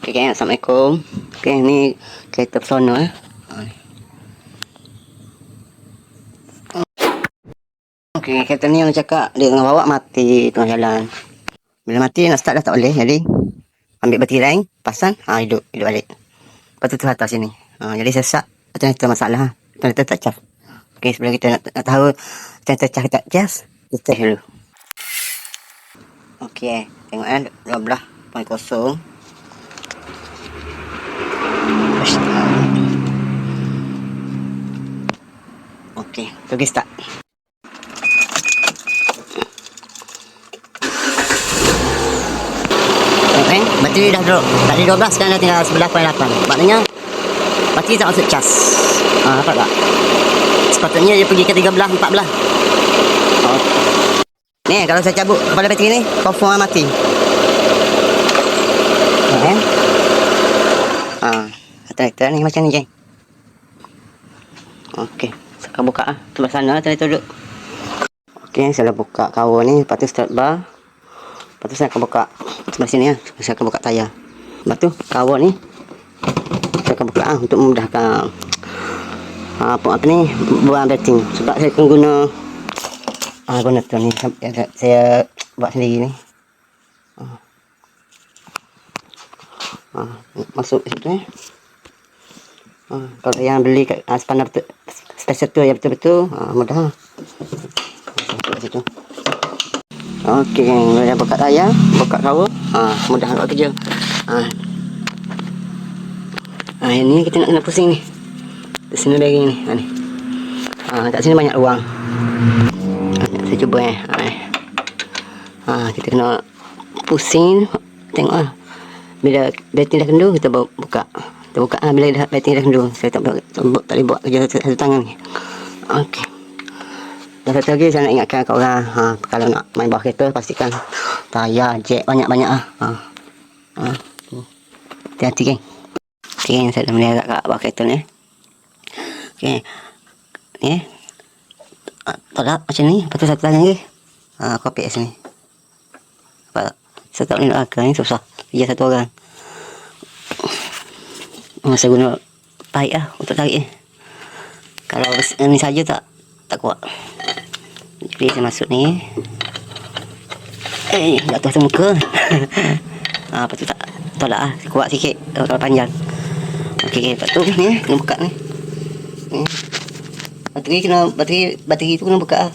Okay, Assalamualaikum. Okay, ni kereta pesona eh. Okay, kereta ni orang cakap dia tengah bawa mati tengah jalan. Bila mati nak start dah tak boleh jadi ambil batirai, pasang, ha, hidup, hidup balik. Lepas tu terhantar sini. Ha, jadi sesak, ternyata masalah. ha. Ternyata tak cas. Okay, sebelum kita nak, nak tahu ternyata cas tak cas, kita dulu. Okay, tengok eh, 12.0. Okey, pergi start. Tengok eh, bateri dah drop. Tadi 12 sekarang dah tinggal 11.8. Maknanya bateri tak masuk cas. Ah, nampak tak? Sepatutnya dia pergi ke 13, 14. Oh. Ni, kalau saya cabut kepala bateri ni, confirm mati. Eh. Ah, kereta ni macam ni, jeng. Okey, saya buka ah. Sebelah sana tadi tu duduk. Okey, saya dah buka cover ni, lepas tu start bar. Lepas tu saya akan buka sebelah sini ah. Saya akan buka tayar. Lepas tu cover ni saya akan buka ah untuk memudahkan ah, apa apa ni buang batting sebab saya akan guna ah guna tu ni saya, saya buat sendiri ni. Ah. Ah, masuk situ eh. Ha, kalau yang beli kat uh, spandar betul, special tu yang betul-betul, ha, mudah. Situ. Okey, kalau buka tayar, buka cover, ha, mudah nak kerja. Ha. ha, ini kita nak kena pusing ni. Di sini bearing ni. Ha, ni. Ha, kat sini banyak ruang. Ha, saya cuba eh. Ha, eh. ha, kita kena pusing. Tengok lah. Bila bateri dah kendur, kita buka. Kita buka ah, bila dah bateri dah kendur. Saya tak, tak, tak, boleh buat kerja satu, satu tangan ni. Okey. Dan satu lagi saya nak ingatkan kat orang. Ha, kalau nak main bawah kereta, pastikan tayar, jack banyak-banyak ah. Ha. Ha. Hati-hati geng. Okey geng, saya dah melihat kat bawah kereta ni. Okey. Ni. Ah, Tolak macam ni. Lepas tu satu tangan lagi. Ha, ambil kat sini. Nampak tak? Saya tak boleh nak akal ni susah. Kerja satu orang. Saya guna baik lah untuk tarik ni. Kalau ni saja tak tak kuat. Jadi saya masuk ni. Eh, jatuh atas muka. ha, lepas tu tak tolak lah. Kuat sikit. Kalau panjang. Okey, okay, lepas tu ni, kena buka ni. Ni. Bateri kena, bateri, bateri tu kena buka lah.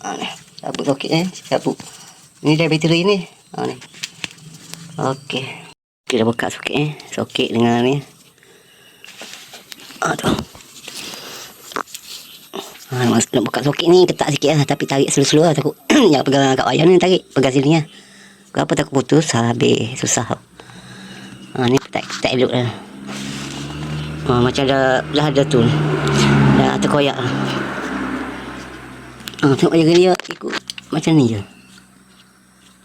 Ha, ni. Cabut soket ni. Cabut. Ni dah bateri ni. Ha, ni. Okey. Kita buka soket eh. Soket dengan ni. Aduh. Ha, mas, nak buka soket ni ketat sikit lah. Tapi tarik slow-slow lah. Takut jangan pegang kat wayar ni tarik. Pegang sini lah. Kenapa takut putus? Habis. Susah. Ha, ni tak, tak elok lah. Ha, macam dah, dah ada tu. Dah terkoyak lah. Ha, tengok jaga dia ikut macam ni je.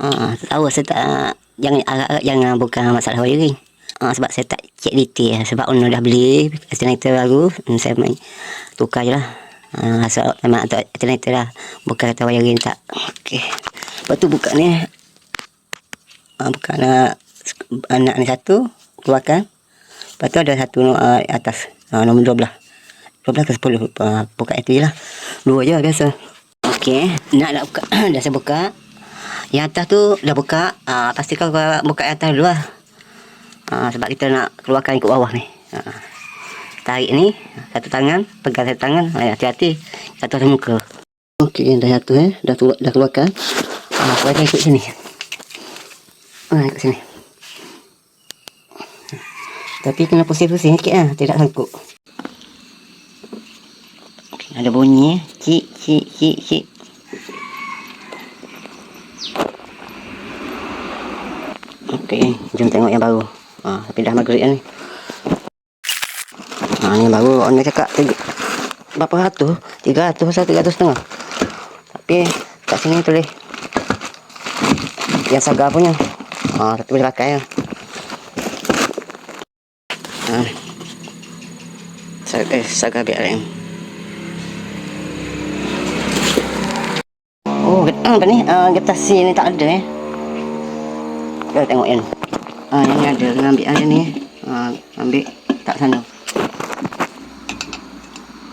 Ha, tahu saya tak jangan agak-agak jangan bukan masalah wiring. Ha, sebab saya tak check detail sebab owner dah beli alternator baru hmm, saya main tukar je lah. Ha, asal memang tu alternator lah bukan kata wiring tak. Okey. Lepas tu buka ni. Ha, buka anak anak ni satu keluarkan. Lepas tu ada satu uh, atas uh, nombor 12. 12 ke 10 uh, buka itu je lah. Dua je biasa. Okey, nak nak buka dah saya buka. Yang atas tu dah buka. Ah pastikan kau buka yang atas dulu lah. Ah sebab kita nak keluarkan ikut bawah ni. Ah. Tarik ni satu tangan, pegang satu tangan. Hati-hati satu atas muka. Okey, dah satu eh. Dah tu, dah keluarkan. Ah keluarkan ikut sini. Ah ikut sini. Tapi kena pusing-pusing sikit lah. Tidak sangkut. Ada bunyi. Cik, cik, cik, cik. Okey, jom tengok yang baru. Ha, tapi dah maghrib ni. Ha, ni baru. Orang cakap tiga, berapa ratus? Tiga ratus pasal tiga ratus setengah. Tapi kat sini tulis yang saga punya. Ha, tapi boleh pakai lah. Ha. Saga, eh, saga BRM. Oh, apa ni? Uh, getah C ni tak ada eh. Kita tengok yang. Ah, yang ni ada. Kena ambil yang ni. Ah, ambil tak sana.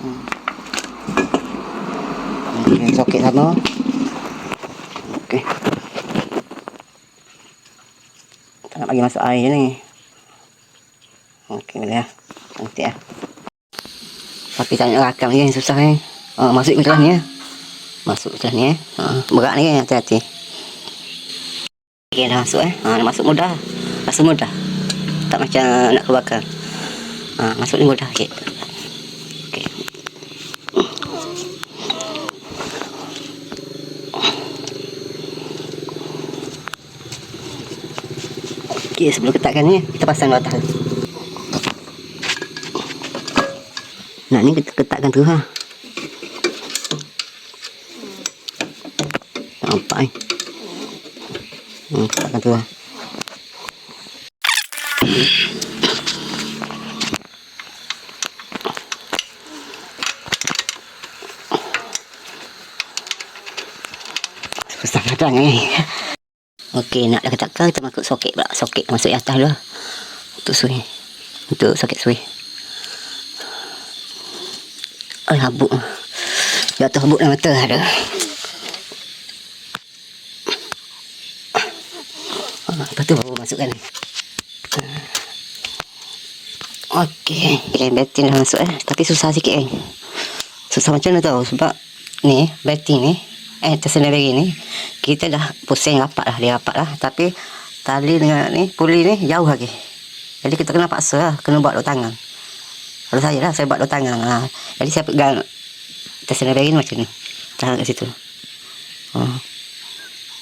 Hmm. Okey, soket sama. Okey. Tak nak bagi masuk air je ni. Okey, boleh lah. Cantik lah. Tapi tak nak rakam ni susah ni. Ah, masuk ke dalam ni ya. Masuk ke dalam ni eh. Ah, berat ni kan, hati-hati. Okey, dah masuk eh. Dah masuk mudah. Rasa mudah. Tak macam nak keluarkan. Ah, masuk ni mudah sikit. Okey. Okey, sebelum ketatkan ni, kita pasang atas. Nak ni kita ketatkan tu ha. Nampak ni. Hmm, kadang ni. Okey, nak dah ketatkan kita masuk soket pula. Soket masuk di atas dulu. Untuk suih. Untuk soket suih. Ay, habuk. Jatuh habuk dalam mata ada. Ah, Lepas tu baru masukkan. Okey. Okay, batting dah masuk eh. Tapi susah sikit kan. Susah macam mana tahu. Sebab ni, batting ni. Eh, tersendarai ni. Kita dah pusing rapat lah. Dia rapat lah. Tapi tali dengan ni, puli ni jauh lagi. Jadi kita kena paksa lah. Kena buat dua tangan. Kalau saya lah, saya buat dua tangan. Ha. Jadi saya pegang tersendarai ni macam ni. Tangan kat situ. Ha.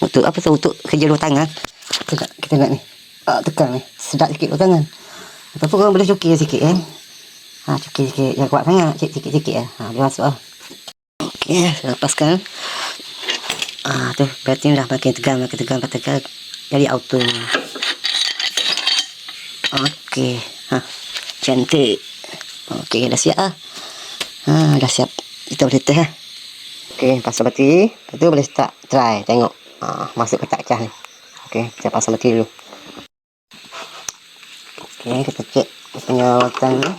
Untuk apa tu? Untuk kerja dua tangan. Nak, kita nak ni. Ah, tekan ni. Sedap sikit dua tangan. Ataupun korang boleh cukir sikit kan. Ha, cukir sikit. Jangan kuat sangat. Sikit-sikit lah. Ha, dia masuk lah. Okey, saya lepaskan. Ah, tu berarti dah makin tegang, makin tegang, makin tegang. Jadi auto. Okey. Ha, cantik. Okey, dah siap ah. Ha, dah siap. Kita boleh test ah. Okey, pasang bati. Lepas tu boleh start try tengok. Ha, masuk ke tak cah ni. Okey, kita pasang bati dulu. Okey, kita cek watang ni.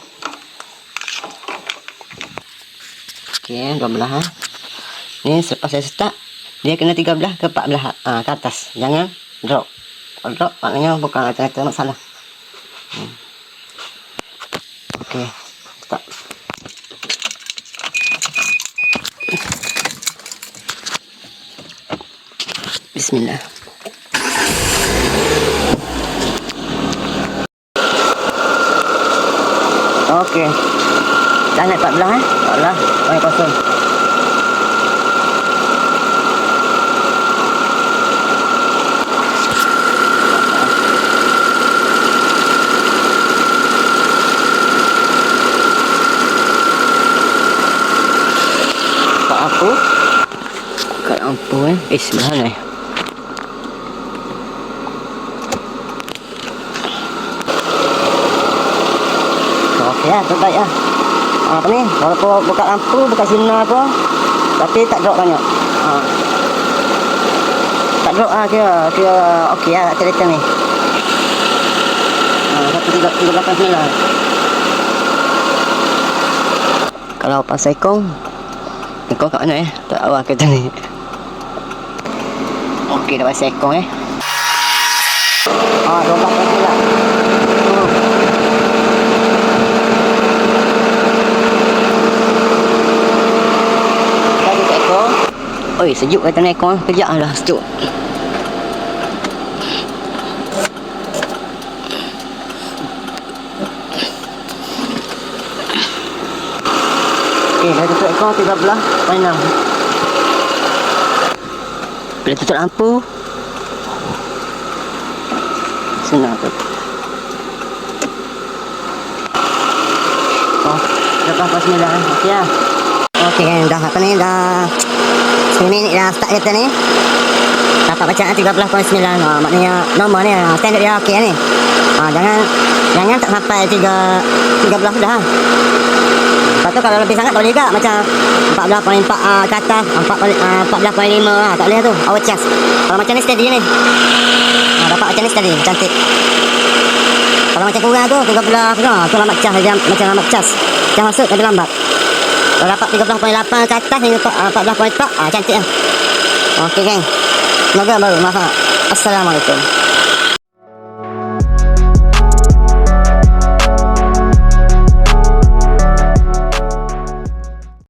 Okey, dua belah ha. Ni selepas saya start, dia kena tiga belah ke empat belah ha, ke atas. Jangan drop. Kalau drop maknanya bukan kata masalah. Hmm. Okey, start. Bismillah. Okey. Dah naik 14 eh? Allah, banyak kosong. Aku Kat lampu eh Eh sebelah ni ya terbaik lah. Ha, apa ni? Walaupun buka lampu buka sinar apa tapi tak drop banyak. Ha. tak drop lah kira kira ok lah tak cerita ni. Ha, lah. Kalau pasal ikong ikong kat mana eh? Tak awal lah kereta ni. Ok dah pasal ikong eh? Ha, dua belas. Oi, sejuk kata naik ekor. Kejap lah sejuk. Okey, dah tutup ekor 13 panjang. Bila tutup lampu. Senang tu. Oh, lepas pas sembilan. Okey lah. Okey kan, dah apa ni, dah 10 minit dah start kereta ni. Dapat bacaan 13.9. Ha, maknanya nombor ni, ha, standard dia okey ni. Ha, jangan jangan tak sampai 3 13 dah. Lepas tu kalau lebih sangat tak boleh juga macam 14.4 uh, ke atas, 4, uh, 14.5 lah, tak boleh tu. Overcharge. Kalau macam ni steady ni. Ha, dapat macam ni steady, cantik. Kalau macam kurang tu 30 apa tu lambat cas macam macam lambat cas. Cas masuk tapi lambat. Kalau dapat 30.8 ke atas hingga uh, 14.4 ah cantik lah. Okey geng. Semoga baru maaf. Assalamualaikum.